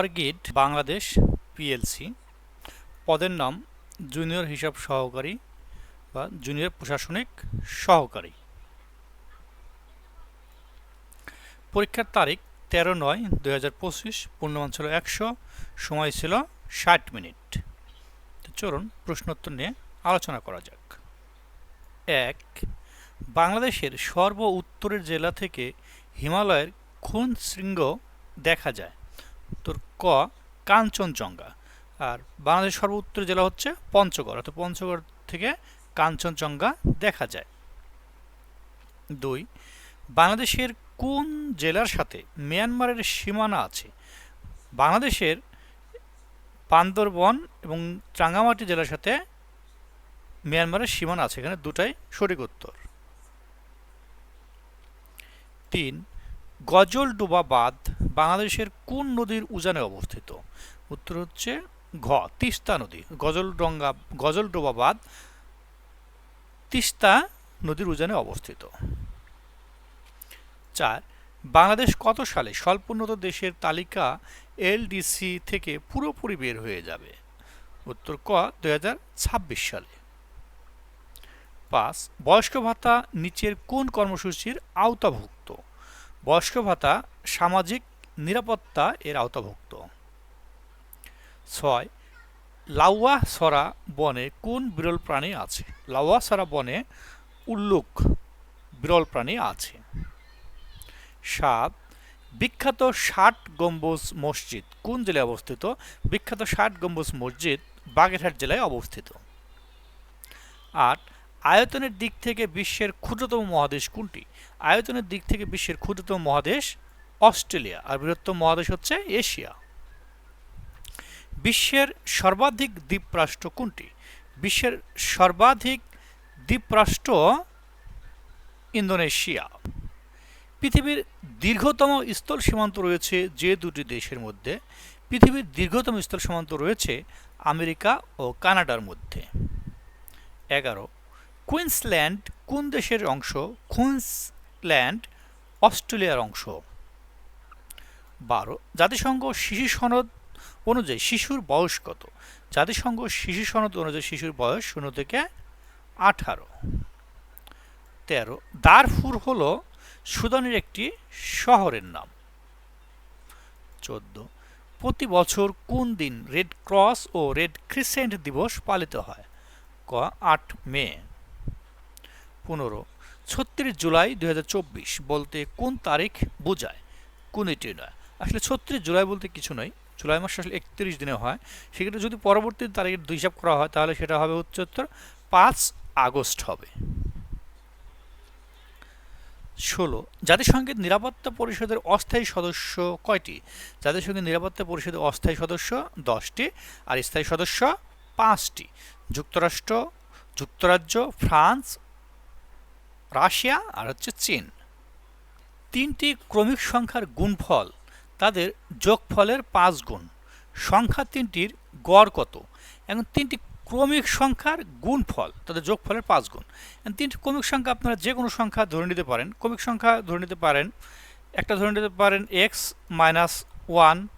Orchid Bangladesh PLC. পদের নাম junior হিসাব সহকারী বা জুনিয়র প্রশাসনিক সহকারী। পরীক্ষার তারিখ তেরো নয় দুই হাজার পঁচিশ, পূর্ণমান ছিল একশো, সময় ছিল ষাট মিনিট। চলুন প্রশ্নোত্তর নিয়ে আলোচনা করা যাক। এক, বাংলাদেশের সর্ব উত্তরের জেলা থেকে হিমালয়ের খুন শৃঙ্গ দেখা যায়? উত্তর ক, কাঞ্চনজঙ্ঘা। আর বাংলাদেশের সর্ব উত্তরের জেলা হচ্ছে পঞ্চগড়, অর্থাৎ পঞ্চগড় থেকে কাঞ্চনজঙ্ঘা দেখা যায়। দুই, বাংলাদেশের কোন জেলার সাথে মিয়ানমারের সীমানা আছে? বাংলাদেশের বান্দরবন এবং রাঙ্গামাটি জেলার সাথে মিয়ানমারের সীমানা আছে, এখানে দুটাই সঠিক উত্তর। তিন গজলডোবা বাঁধ বাংলাদেশের কোন নদীর উজানে অবস্থিত? উত্তর হচ্ছে ঘ, তিস্তা নদী। গজলডঙ্গা গজলডোবা বাঁধ তিস্তা নদীর উজানে অবস্থিত। চার, বাংলাদেশ কত সালে স্বল্পোন্নত দেশের তালিকা এলডিসি থেকে পুরোপুরি বের হয়ে যাবে? উত্তর ক, দুই হাজার ছাব্বিশ সালে। পাঁচ, বয়স্ক ভাতা নিচের কোন কর্মসূচির আওতাভুক্ত? বয়স্ক ভাতা, সামাজিক নিরাপত্তা এর আওতাভুক্ত। ছয়, লাউয়া সরা বনে কোন বিরল প্রাণী আছে? লাউয়া সরা বনে উল্লুক বিরল প্রাণী আছে। সাত, বিখ্যাত ষাট গম্বুজ মসজিদ কোন জেলায় অবস্থিত? বিখ্যাত ষাট গম্বুজ মসজিদ বাগেরহাট জেলায় অবস্থিত। আট আয়তনের দিক থেকে বিশ্বের ক্ষুদ্রতম মহাদেশ কোনটি? আয়তনের দিক থেকে বিশ্বের ক্ষুদ্রতম মহাদেশ অস্ট্রেলিয়া, আর বৃহত্তম মহাদেশ হচ্ছে এশিয়া। বিশ্বের সর্বাধিক দ্বীপরাষ্ট্র কোনটি? বিশ্বের সর্বাধিক দ্বীপরাষ্ট্র ইন্দোনেশিয়া। পৃথিবীর দীর্ঘতম স্থল সীমান্ত রয়েছে যে দুটি দেশের মধ্যে। পৃথিবীর দীর্ঘতম স্থল সীমান্ত রয়েছে আমেরিকা ও কানাডার মধ্যে। এগারো কুইন্সল্যান্ড কোন দেশের অংশ? কুইন্সল্যান্ড, অস্ট্রেলিয়ার অংশ। বারো, জাতিসংঘ শিশু সনদ অনুযায়ী শিশুর বয়স কত? জাতিসংঘ শিশু সনদ অনুযায়ী শিশুর বয়স শূন্য থেকে আঠারো। তেরো, দারফুর হল সুদানের একটি শহরের নাম। চোদ্দ, প্রতি বছর কোন দিন রেড ক্রস ও রেড ক্রিসেন্ট দিবস পালিত হয়? ক, আট মে। পনেরো। ছত্রিশ জুলাই দুই হাজার চব্বিশ বলতে কোন তারিখ বোঝায়? কোন এটি নয়। আসলে ছত্রিশ জুলাই বলতে কিছু নয়। জুলাই মাস আসলে একত্রিশ দিনে হয়। সেক্ষেত্রে যদি পরবর্তী তারিখের দুই হিসাব করা হয়, তাহলে সেটা হবে উচ্চত্তর পাঁচ আগস্ট হবে। ষোলো। জাতিসংঘের নিরাপত্তা পরিষদের অস্থায়ী সদস্য কয়টি? জাতিসংঘের নিরাপত্তা পরিষদের অস্থায়ী সদস্য দশটি আর স্থায়ী সদস্য পাঁচটি। যুক্তরাষ্ট্র, যুক্তরাজ্য, ফ্রান্স রাশিয়া আর হচ্ছে চীন। তিনটি ক্রমিক সংখ্যার গুণফল, তাদের যোগফলের পাঁচ গুণ। সংখ্যা তিনটির গড় কত? এবং তিনটি ক্রমিক সংখ্যার গুণফল, তাদের যোগফলের পাঁচ গুণ। তিনটি ক্রমিক সংখ্যা আপনারা যে কোনো সংখ্যা ধরে নিতে পারেন। ক্রমিক সংখ্যা ধরে নিতে পারেন, একটা ধরে নিতে পারেন এক্স মাইনাস ওয়ান,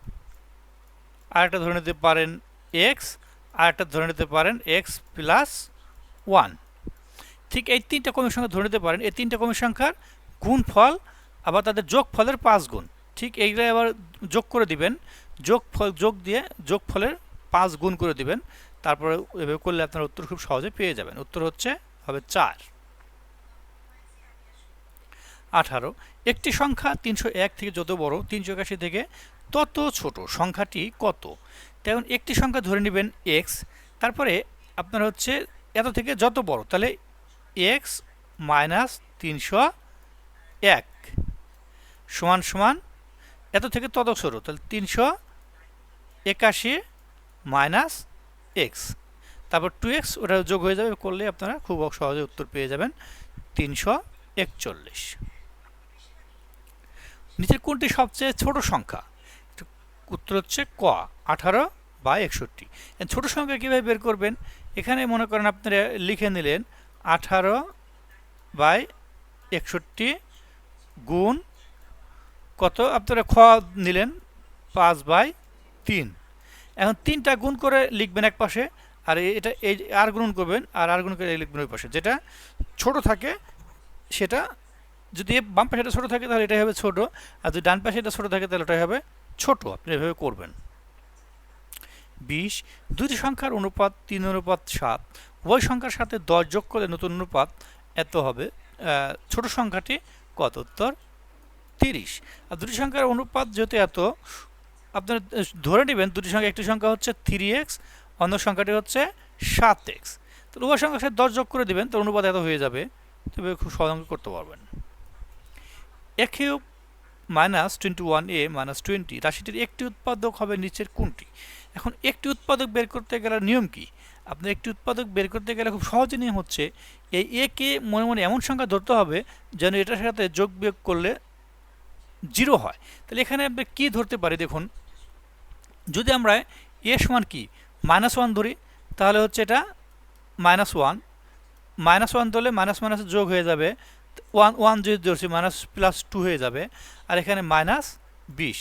আরেকটা ধরে নিতে পারেন এক্স, আরেকটা ধরে নিতে পারেন এক্স প্লাস ওয়ান। ঠিক এই তিনটা ক্রমিক সংখ্যা ধরে নিতে পারেন। এই তিনটা ক্রমিক সংখ্যার গুণফল আবার তাদের যোগ ফলের পাঁচ গুণ। ঠিক এইগুলো আবার যোগ করে দিবেন। যোগ ফল যোগ দিয়ে যোগ ফলের পাঁচ গুণ করে দিবেন। তারপরে এভাবে করলে আপনার উত্তর খুব সহজে পেয়ে যাবেন। উত্তর হচ্ছে, হবে চার। আঠারো। একটি সংখ্যা তিনশো এক থেকে যত বড়, তিনশো একাশি থেকে তত ছোট। সংখ্যাটি কত? তেমন একটি সংখ্যা ধরে নেবেন এক্স তারপরে আপনার হচ্ছে এত থেকে যত বড়। তাহলে এক্স মাইনাস তিনশো এক সমান সমান এত থেকে তত ছোট তাহলে তিনশো একাশি মাইনাস এক্স তারপর টু এক্স ওটা যোগ হয়ে যাবে, করলে আপনারা খুব সহজে উত্তর পেয়ে যাবেন তিনশো একচল্লিশ। নিচের কোনটি সবচেয়ে ছোট সংখ্যা? উত্তর হচ্ছে ক, আঠারো বা একষট্টি। ছোট সংখ্যা কীভাবে বের করবেন? এখানে মনে করেন আপনারা লিখে নিলেন আঠারো বাই একষট্টি গুণ কত? আপনারা খ নিলেন, পাঁচ বাই তিন। এখন তিনটা গুণ করে লিখবেন এক পাশে, আর এটা এই আর গুণ করবেন, আর আর গুণ করে লিখবেন ওই পাশে। যেটা ছোট থাকে, সেটা যদি বাম পাশে এটা ছোট থাকে, তাহলে এটাই হবে ছোট। আর যদি ডান পাশে এটা ছোটো থাকে, তাহলে এটাই হবে ছোট। আপনি এভাবে করবেন। বিশ দুটি সংখ্যার অনুপাত তিন অনুপাত সাত। উভয় সংখ্যার সাথে দশ যোগ করলে নতুন অনুপাত এত হবে ছোট সংখ্যাটি কত? উত্তর তিরিশ। আর দুটি সংখ্যার অনুপাত যেহেতু এত, আপনারা ধরে নেবেন দুটি সংখ্যা, একটি সংখ্যা হচ্ছে থ্রি এক্স, অন্য সংখ্যাটি হচ্ছে সাত এক্স। তো উভয় সংখ্যার সাথে দশ যোগ করে দেবেন তো অনুপাত এত হয়ে যাবে, তবে খুব সহজ করতে পারবেন। A cube minus twenty one a minus twenty রাশিটির একটি উৎপাদক হবে নিচের কোনটি? এখন একটি উৎপাদক বের করতে গেলে নিয়ম কি? আপনার একটি উৎপাদক বের করতে গেলে খুব সহজ নিয়ম হচ্ছে এই এ কে মনে মনে এমন সংখ্যা ধরতে হবে যেন এটার সাথে যোগ বিয়োগ করলে জিরো হয়। তাহলে এখানে আমরা কী ধরতে পারি দেখুন, যদি আমরা এ সমান কি? মাইনাস ওয়ান ধরি, তাহলে হচ্ছে এটা মাইনাস ওয়ান মাইনাস ওয়ান ধরলে মাইনাস মাইনাস যোগ হয়ে যাবে ওয়ান ওয়ান যদি ধরছি মাইনাস প্লাস টু হয়ে যাবে, আর এখানে মাইনাস বিশ।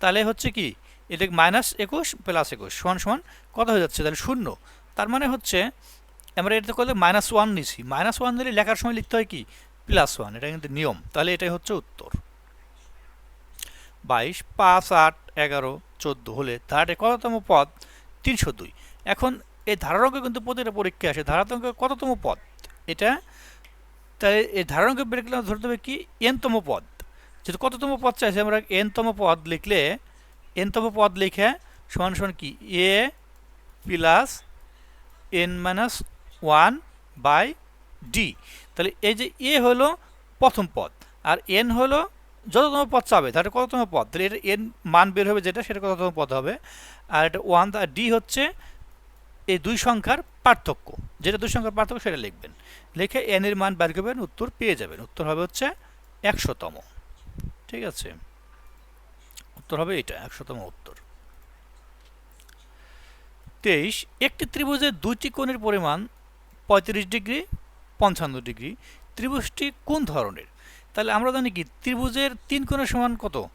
তাহলে হচ্ছে কি? এটা মাইনাস একুশ প্লাস একুশ, সমান সমান কত হয়ে যাচ্ছে? তাহলে শূন্য। তার মানে হচ্ছে, আমরা এটা করলে মাইনাস ওয়ান নিছি। মাইনাস ওয়ান দিলে লেখার সময় লিখতে হয় কি? প্লাস ওয়ান এটা কিন্তু নিয়ম। তাহলে এটাই হচ্ছে উত্তর। বাইশ, পাঁচ, আট, এগারো, চোদ্দ হলে ধারাটে কততম পদ তিনশো দুই। এখন এই ধারারঙ্ক কিন্তু প্রতিটা পরীক্ষা আসে। ধারাতঙ্ক কততম পদ? এটা তাই এই ধারারঙ্ক বের করলে আমরা ধরতে হবে কি? এনতম পদ। যেহেতু কততম পদ চাইছে, আমরা এনতম পদ লিখলে এনতম পদ লিখে সমান সমান কি? A plus n minus one by d. তাহলে এই যে এ হলো প্রথম পদ, আর এন হলো যততম পদ চাবে, তাহলে কততম পদ? তাহলে এটা এন মান বের হবে যেটা, সেটা কততম পদ হবে? আর এটা ওয়ান আর ডি হচ্ছে এই দুই সংখ্যার পার্থক্য। যেটা দুই সংখ্যার পার্থক্য, সেটা লিখবেন। লিখে এন এর মান বের করবেন, উত্তর পেয়ে যাবেন। উত্তর হবে হচ্ছে একশোতম। ঠিক আছে? উত্তর হবে এটা একশোতম উত্তর। তেইশ, একটি ত্রিভুজের দুইটি কোণের পরিমাণ পঁয়ত্রিশ ডিগ্রি, পঞ্চান্ন ডিগ্রি। ত্রিভুজটি কোন ধরনের? তাহলে আমরা জানি কি, ত্রিভুজের তিন কোণের সমান কত?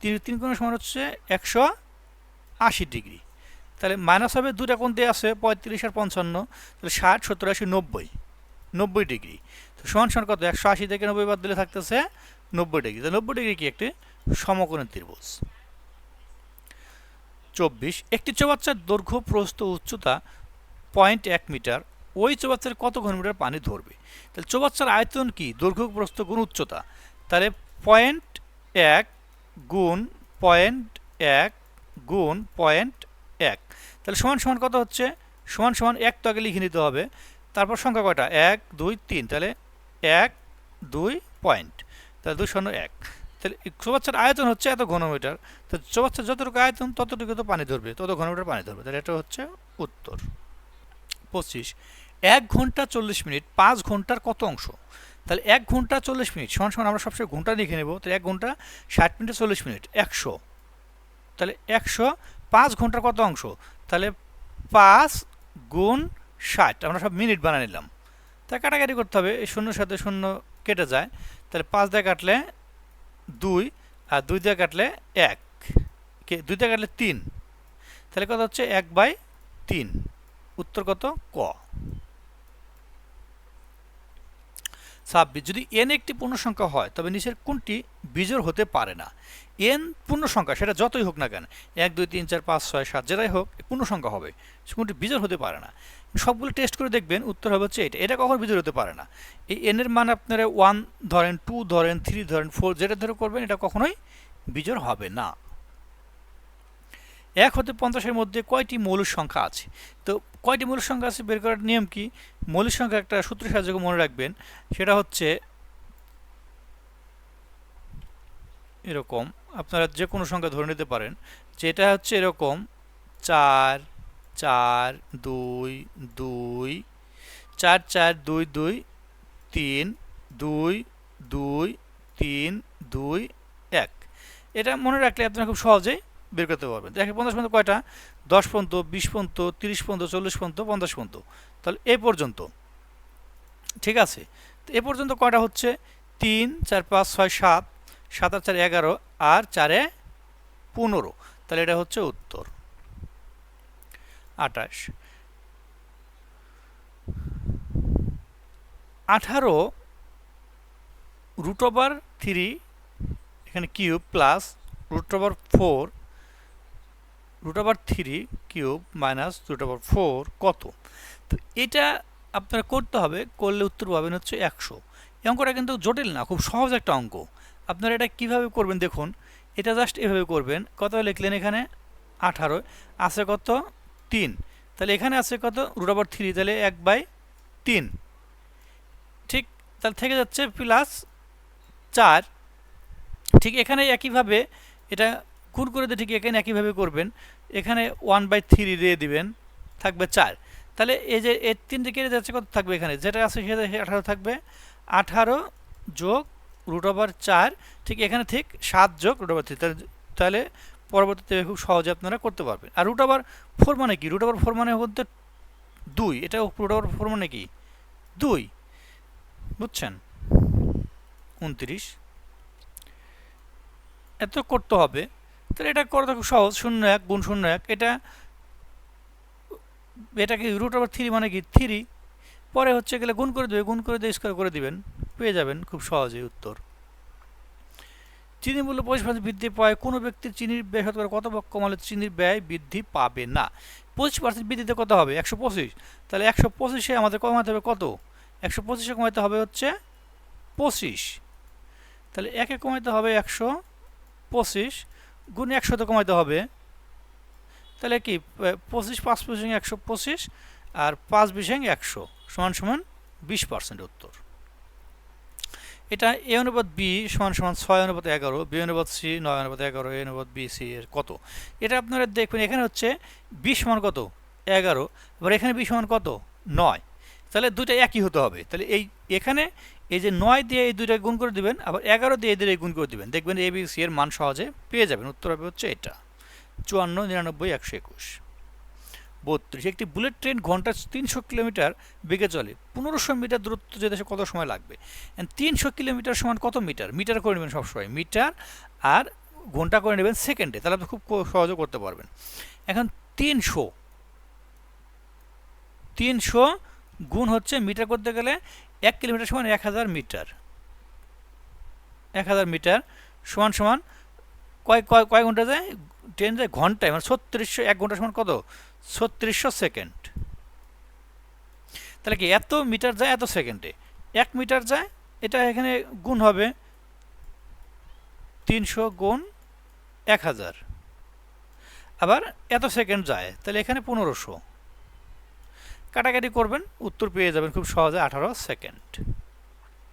তিন- তিন কোণের সমান হচ্ছে একশো আশি ডিগ্রি। তাহলে মাইনাস হবে দুটা কোণ দিয়ে আছে পঁয়ত্রিশ আর পঞ্চান্ন, তাহলে ষাট, সত্তর, আশি, নব্বই। নব্বই ডিগ্রি। তো সমান সমান কত? একশো আশি থেকে নব্বই বাদ দিলে থাকতেছে নব্বই ডিগ্রি। তো নব্বই ডিগ্রি কি একটি সমকোণের ত্রিভুজ। চব্বিশ, একটি চৌবাচ্চার দৈর্ঘ্য, প্রস্থ, উচ্চতা পয়েন্ট এক মিটার। ওই চৌবাচ্চার কত ঘনমিটার পানি ধরবে? তাহলে চৌবাচ্চার আয়তন কি? দৈর্ঘ্য, প্রস্থ, গুণ, উচ্চতা। তাহলে পয়েন্ট এক গুণ পয়েন্ট এক গুণ পয়েন্ট এক। তাহলে সমান সমান কত হচ্ছে? সমান সমান এক তো আগে লিখে নিতে হবে। তারপর সংখ্যা কয়টা? এক, দুই, তিন। তাহলে এক, দুই পয়েন্ট তাহলে দুই শূন্য এক। তাহলে চৌবাচ্চার আয়তন হচ্ছে এত ঘনমিটার, তো চৌবাচ্চার যতটুকু আয়তন, ততটুকু তো পানি ধরবে, তত ঘনমিটার পানি ধরবে। তাহলে এটা হচ্ছে উত্তর। পঁচিশ, এক ঘণ্টা চল্লিশ মিনিট, পাঁচ ঘণ্টার কত অংশ? তাহলে এক ঘণ্টা চল্লিশ মিনিট, সমান সমান আমরা সবসময় ঘণ্টা লিখে নেব, তাহলে এক ঘণ্টা ষাট মিনিটে চল্লিশ মিনিট, একশো। তাহলে একশো, পাঁচ ঘণ্টার কত অংশ? তাহলে পাঁচ গুণ ষাট, আমরা সব মিনিট বানিয়ে নিলাম। তা কাটাকাটি করতে হবে, এই শূন্যর সাথে শূন্য কেটে যায়, তাহলে পাঁচ দিয়ে কাটলে দুই আর দুই দিয়ে কাটলে এক। কে, দুই দিয়ে কাটলে তিন। তাহলে কত হচ্ছে? এক বাই তিন। উত্তর কত? ক। ছাব্বিশ। যদি এন একটি পূর্ণ সংখ্যা হয়, তবে নিচের কোনটি বিজোড় হতে পারে না? এন পূর্ণ সংখ্যা সেটা যতই হোক না কেন, এক, দুই, তিন, চার, পাঁচ, ছয়, সাত, যেটাই হোক পূর্ণ সংখ্যা হবে। কোনটি বিজোড় হতে পারে না। সবগুলো টেস্ট করে দেখবেন, উত্তর হবে হচ্ছে এটা। এটা কখন বিজোড় হতে পারে না। এই এনের মান আপনারা ওয়ান ধরেন টু ধরেন থ্রি ধরেন ফোর যেটা ধরে করবেন, এটা কখনোই বিজোড় হবে না। এক হতে পঞ্চাশের মধ্যে কয়টি মৌলিক সংখ্যা আছে? তো কয়টি মৌলিক সংখ্যা আছে বের করার নিয়ম কি? মৌলিক সংখ্যা একটা সূত্রের সাহায্যে মনে রাখবেন, সেটা হচ্ছে এরকম, আপনারা যে কোনো সংখ্যা ধরে নিতে পারেন, যেটা হচ্ছে এরকম চার চার, দুই দুই, চার চার, দুই দুই, তিন, দুই দুই, তিন, দুই, এক। এটা মনে রাখলে আপনারা খুব সহজেই বের করতে পারবেন। দেখেন পঞ্চাশ পর্যন্ত কয়টা? দশ পর্যন্ত, বিশ পর্যন্ত, তিরিশ পর্যন্ত, চল্লিশ পর্যন্ত, পঞ্চাশ পর্যন্ত। তাহলে এ পর্যন্ত। ঠিক আছে? তো এ পর্যন্ত কয়টা হচ্ছে? তিন, চার, পাঁচ, ছয়, সাত। সাত আর চার এগারো আর চারে পনেরো। তাহলে এটা হচ্ছে উত্তর। আঠাশ। আঠারো রুট ওভার থ্রি এখানে cube plus root over four root over three cube minus root over four কত? তো এটা আপনারা করতে হবে, করলে উত্তর পাবেন হচ্ছে একশো। এই অঙ্কটা কিন্তু জটিল না, খুব সহজ একটা অঙ্ক। আপনারা এটা কীভাবে করবেন দেখুন। এটা জাস্ট এভাবে করবেন। কত লিখলেন এখানে? আঠারো। আছে কত? তিন। তাহলে এখানে আছে কত? রুট ওভার থ্রি তাহলে এক বাই তিন। ঠিক, তাহলে থেকে যাচ্ছে প্লাস চার। ঠিক এখানে একইভাবে, এটা গুণ করে দিয়ে ঠিক এখানে একইভাবে করবেন। এখানে ওয়ান বাই থ্রি দিয়ে দিবেন, থাকবে চার। তাহলে এই যে এর তিনটে কেটে যাচ্ছে, কত থাকবে এখানে? যেটা আছে সেটা আঠারো থাকবে। আঠারো যোগ রুট ওভার চার, ঠিক এখানে ঠিক সাত যোগ রুট ওভার থ্রি তাহলে পরবর্তীতে খুব সহজে আপনারা করতে পারবেন। আর রুট ওভার ফোর মানে কি? রুট ওভার ফোর মানে হচ্ছে দুই। এটা রুট ওভার ফোর মানে কি? দুই। বুঝছেন? উনত্রিশ। এত করতে হবে। তাহলে এটা করা খুব সহজ, শূন্য এক, গুণ শূন্য এক, এটা এটাকে রুট ওভার থ্রি মানে কি? থ্রি পরে হচ্ছে গেলে গুণ করে দেবে, গুণ করে দিয়ে স্কোয়ার করে দিবেন, পেয়ে যাবেন খুব সহজেই উত্তর। চিনি মূল্য পঁচিশ বৃদ্ধি পায়, কোনো ব্যক্তির চিনির ব্যয় শতকরা কত কমালে চিনির ব্যয় বৃদ্ধি পাবে না? পঁচিশ পার্সেন্ট বৃদ্ধিতে কত হবে? একশো পঁচিশ। তাহলে একশো পঁচিশে আমাদের কমাতে হবে কত? একশো পঁচিশে কমাতে হবে হচ্ছে পঁচিশ। তাহলে একে কমাতে হবে একশো পঁচিশ। গুণ একশোতে কমাতে হবে। তাহলে কি? পঁচিশ পাঁচ বিশিং একশো পঁচিশ আর পাঁচ বিশিং একশো সমান সমান বিশ পার্সেন্ট উত্তর। এটা এ অনুপাত বি সমান সমান ছয় অনুপাত এগারো, বি অনুপাত সি নয় অনুপাত এগারো, এ অনুপাত বি সি এর কত? এটা আপনারা দেখবেন এখানে হচ্ছে বিশ সমান কত? এগারো। আবার এখানে বিশ সমান কত? নয়। তাহলে দুইটা একই হতে হবে। তাহলে এই, এখানে এই যে নয় দিয়ে এই দুইটা গুণ করে দিবেন, আবার এগারো দিয়ে এই গুণ করে দিবেন। দেখবেন এ বি সি এর মান সহজে পেয়ে যাবেন। উত্তর হবে হচ্ছে এটা। চুয়ান্ন, নিরানব্বই, একশো একুশ। বত্রিশ, একটি বুলেট ট্রেন ঘণ্টা তিনশো কিলোমিটার বেগে চলে। পনেরোশো মিটার দূরত্ব যেতে কত সময় লাগবে? তিনশো কিলোমিটার সমান কত মিটার? মিটার করে নেবেন সবসময়। মিটার আর ঘণ্টা করে নেবেন সেকেন্ডে। তাহলে আপনি খুব সহজে করতে পারবেন। এখন তিনশো। তিনশো গুণ হচ্ছে মিটার করতে গেলে এক কিলোমিটার সমান এক হাজার মিটার। এক হাজার মিটার সমান সমান কয় কয় কয় ঘণ্টা যায়? ট্রেন যায় ঘন্টায় মানে ছত্রিশশো এক ঘণ্টা সমান কত? ছত্রিশশো সেকেন্ড। তাহলে কি এত মিটার যায়, এত সেকেন্ডে? এক মিটার যায়, এটা এখানে গুণ হবে তিনশো গুণ এক হাজার। আবার এত সেকেন্ড যায়, তাহলে এখানে পনেরোশো। কাটাকাটি করবেন, উত্তর পেয়ে যাবেন খুব সহজে আঠারো সেকেন্ড।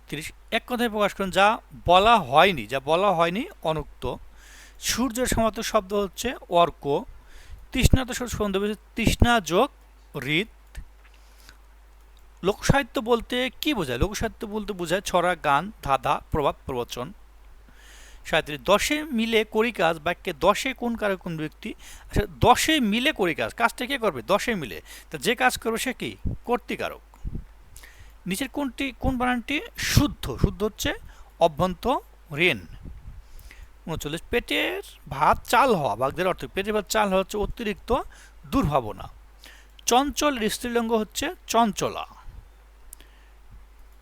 তিরিশ, এক কথায় প্রকাশ করুন, যা বলা হয়নি, যা বলা হয়নি অনুক্ত। সূর্যের সমাপ্ত শব্দ হচ্ছে অর্ক। তৃষ্ণা তো সৌন্দর্য তৃষ্ণা যোগ হৃদ লোকসাহিত্য বলতে কি বোঝায়? লোকসাহিত্য বলতে বোঝায় ছড়া, গান, ধাঁধা প্রভাব প্রবচন। সাঁত্রিশ। দশে মিলে করি কাজ, বাক্যে দশে কোন কারও কোন ব্যক্তি? আচ্ছা দশে মিলে করি কাজ, কাজটা কে করবে? দশে মিলে। তা যে কাজ করবে সে কি? কর্তিকারক। নিচের কোনটি, কোন বানানটি? শুদ্ধ। শুদ্ধ হচ্ছে অভ্যন্ত ঋণ। উনচল্লিশ। পেটের ভাত চাল হওয়া, বাগদের অর্থ পেটের ভাত চাল হওয়া হচ্ছে অতিরিক্ত দুর্ভাবনা। চঞ্চল স্ত্রীলিঙ্গ হচ্ছে চঞ্চলা।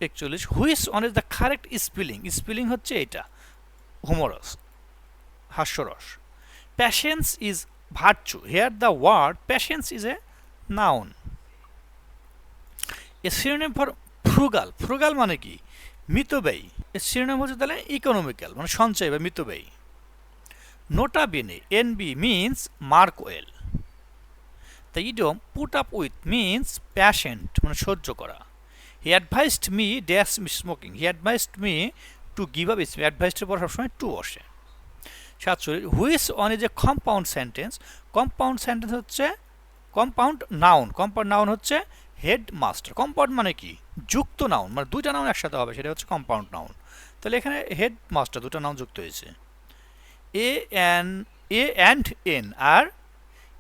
একচল্লিশ। Which one is the correct spelling. Spelling হচ্ছে এটা। হুমরস হাস্যরস patience is virtue here the word patience is a noun a synonym for frugal frugal মানে কি? মিতব্যয়ী. এর শিরোনাম হচ্ছে তাহলে ইকোনমিক্যাল মানে সঞ্চয় বা মিতব্যয়ী। Nota bene NB means mark well the idiom put up with means patient মানে সহ্য করা। He advised me dash smoking he advised me to give up is অ্যাডভাইসডের পর সবসময় টু বসে সাতচল্লিশ which one is a compound sentence compound sentence হচ্ছে compound noun compound noun হচ্ছে head master compound মানে কি? যুক্ত নাউন মানে দুইটা নাউন একসাথে হবে, সেটা হচ্ছে কম্পাউন্ড নাউন তাহলে এখানে হেড মাস্টার দুটো নাউন যুক্ত হয়েছে। A n a and n আর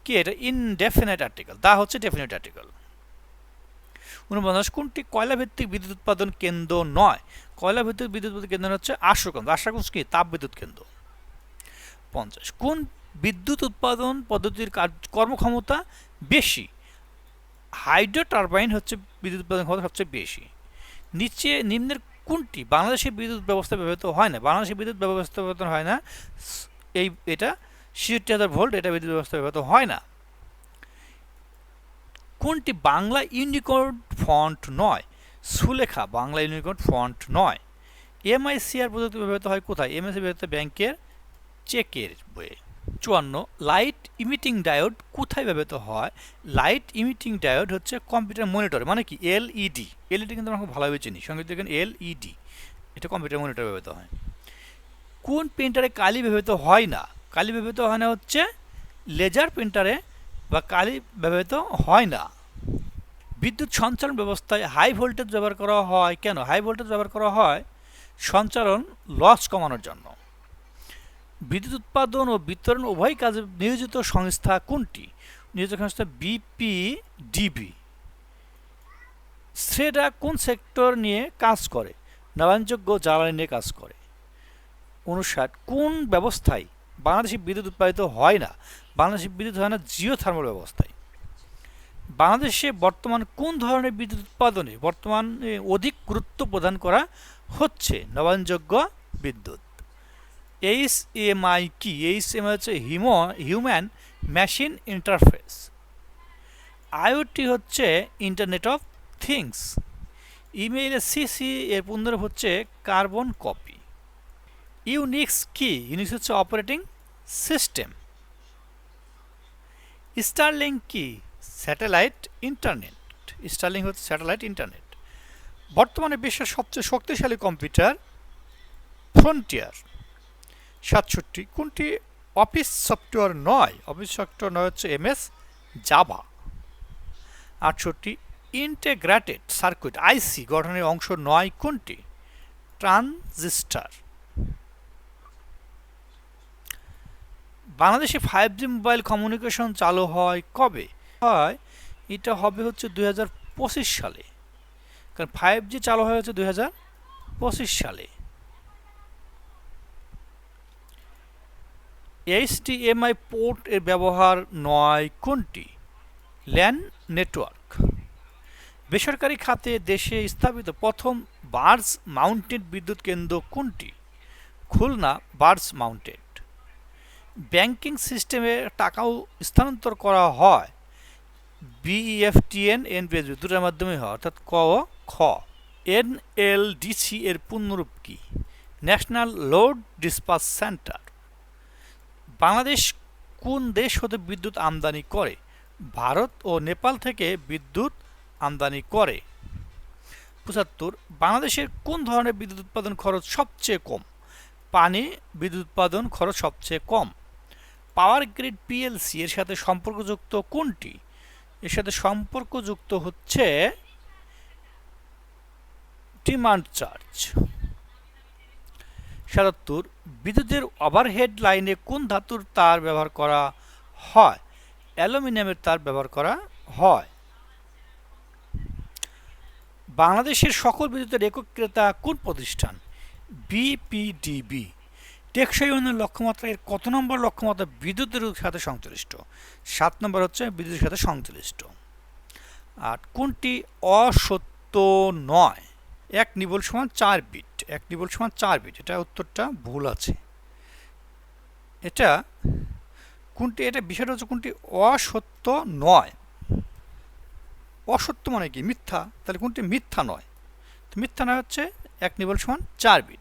কি? এটা ইনডেফিনেট আর্টিকেল তা হচ্ছে ডেফিনেট আর্টিকেল উনপঞ্চাশ কোনটি কয়লা ভিত্তিক বিদ্যুৎ উৎপাদন কেন্দ্র নয়? কয়লা ভিত্তিক বিদ্যুৎ উৎপাদন কেন্দ্র হচ্ছে আশ্রকন্দ আশ্রকন্দ কি? তাপ বিদ্যুৎ কেন্দ্র। পঞ্চাশ, কোন বিদ্যুৎ উৎপাদন পদ্ধতির কর্মক্ষমতা বেশি? হাইড্রো টারবাইন হচ্ছে বিদ্যুৎ উৎপাদন ক্ষমতা সবচেয়ে বেশি। নিচে নিম্নের কোনটি? বাংলাদেশে বিদ্যুৎ ব্যবস্থা ব্যবহৃত হয় না। বাংলাদেশে বিদ্যুৎ ব্যবস্থা ব্যবহৃত হয় না। এই, এটা ছিষট্টি হাজার ভোল্ট এটা বিদ্যুৎ ব্যবস্থা ব্যবহৃত হয় না। কোনটি বাংলা ইউনিকোড ফন্ট নয়? সুলেখা, বাংলা ইউনিকোড ফন্ট নয়। এমআইসিআর প্রযুক্তি ব্যবহৃত হয় কোথায়? এমআইসি ব্যবহৃত ব্যাংকের চেকের বইয়ে। চুয়ান্ন, লাইট ইমিটিং ডায়োড কোথায় ব্যবহৃত হয়? লাইট ইমিটিং ডায়োড হচ্ছে কম্পিউটার মনিটর মানে কি? এলইডি। এলইডি কিন্তু আমরা খুব ভালোভাবে চিনি। সঙ্গে দেখেন এলইডি। এটা কম্পিউটার মনিটর ব্যবহৃত হয়। কোন প্রিন্টারে কালি ব্যবহৃত হয় না? কালি ব্যবহৃত হয় না হচ্ছে লেজার প্রিন্টারে বা কালি ব্যবহৃত হয় না। বিদ্যুৎ সঞ্চালন ব্যবস্থায় হাই ভোল্টেজ ব্যবহার করা হয়। কেন? হাই ভোল্টেজ ব্যবহার করা হয় সঞ্চালন লস কমানোর জন্য। বিদ্যুৎ উৎপাদন ও বিতরণ উভয় কাজে নিয়োজিত সংস্থা কোনটি? নিয়োজিত সংস্থা বিপিডিবি সেটা কোন সেক্টর নিয়ে কাজ করে? নবায়নযোগ্য জ্বালানি নিয়ে কাজ করে। উনষাট, কোন ব্যবস্থায় বাংলাদেশে বিদ্যুৎ উৎপাদিত হয় না। বাংলাদেশে বিদ্যুৎ হয় না, জিও থার্মাল ব্যবস্থায়। বাংলাদেশে বর্তমান কোন ধরনের বিদ্যুৎ উৎপাদনে বর্তমানে অধিক গুরুত্ব প্রদান করা হচ্ছে? নবায়নযোগ্য বিদ্যুৎ। এইচ এমআই কি? এইচ এমআই হচ্ছে হিমো, হিউম্যান মেশিন ইন্টারফেস। আইওটি হচ্ছে ইন্টারনেট অফ থিংস। ইমেইলে সিসি এর পুনরূপ হচ্ছে কার্বন কপি। ইউনিক্স কি? ইউনিক্স হচ্ছে অপারেটিং সিস্টেম। স্টারলিং কি? Satellite internet. স্টারলিং হচ্ছে স্যাটেলাইট ইন্টারনেট। বর্তমানে বিশ্বের সবচেয়ে শক্তিশালী কম্পিউটার ফ্রন্টিয়ার। সাতষট্টি কোনটি? অফিস সফটওয়্যার নয়। অফিস সফটওয়্যার নয় হচ্ছে এম এস জাভা। আটষট্টি ইন্টেগ্রেটেড সার্কিট, আইসি গঠনের অংশ নয় কোনটি? ট্রানজিস্টার। বাংলাদেশে ফাইভ জি মোবাইল কমিউনিকেশন চালু হয় কবে? হয়, এটা হবে হচ্ছে দু হাজার পঁচিশ সালে। কারণ ফাইভ জি চালু হয় হচ্ছে দু হাজার পঁচিশ সালে। এইচডিএমআই পোর্ট এর ব্যবহার নয় কোনটি? ল্যান নেটওয়ার্ক বেসরকারি খাতে দেশে স্থাপিত প্রথম বার্স মাউন্টেড বিদ্যুৎ কেন্দ্র কোনটি? Khulna burst mounted. ব্যাংকিং সিস্টেমে টাকাও স্থানান্তর করা হয়। বিইএফটিএন এনপিএস দুটোর মাধ্যমে হয়, অর্থাৎ ক ও খ। এনএলডিসি এর পূর্ণরূপ কি? National load dispatch centre Bangladesh কোন দেশ হতে বিদ্যুৎ আমদানি করে? ভারত ও নেপাল থেকে বিদ্যুৎ আমদানি করে। পঁচাত্তর, বাংলাদেশের কোন ধরনের বিদ্যুৎ উৎপাদন খরচ সবচেয়ে কম? পানি, বিদ্যুৎ উৎপাদন খরচ সবচেয়ে কম। পাওয়ার গ্রিড পিএলসি এর সাথে সম্পর্কযুক্ত কোনটি? এর সাথে সম্পর্কযুক্ত হচ্ছে ডিমান্ড চার্জ। সাতাত্তর, বিদ্যুতের ওভারহেড লাইনে কোন ধাতুর তার ব্যবহার করা হয়? অ্যালুমিনিয়ামের তার ব্যবহার করা হয়। বাংলাদেশের সকল বিদ্যুতের একক ক্রেতা কোন প্রতিষ্ঠান? বিপিডিবি। টেকসই উন্নয়ন লক্ষ্যমাত্রা এর কত নম্বর লক্ষ্যমাত্রা বিদ্যুতের সাথে সংশ্লিষ্ট? সাত নম্বর হচ্ছে বিদ্যুতের সাথে সংশ্লিষ্ট। আর কোনটি অসত্য নয়? এক নিবল সমান চার বিট। এক নিবল সমান চার বিট। এটা উত্তরটা ভুল আছে। এটা কোনটি, এটা বিষয়টা হচ্ছে কোনটি অসত্য নয়। অসত্য মানে কি? মিথ্যা। তাহলে কোনটি মিথ্যা নয়? তো মিথ্যা নয় হচ্ছে এক নিবল সমান চার বিট।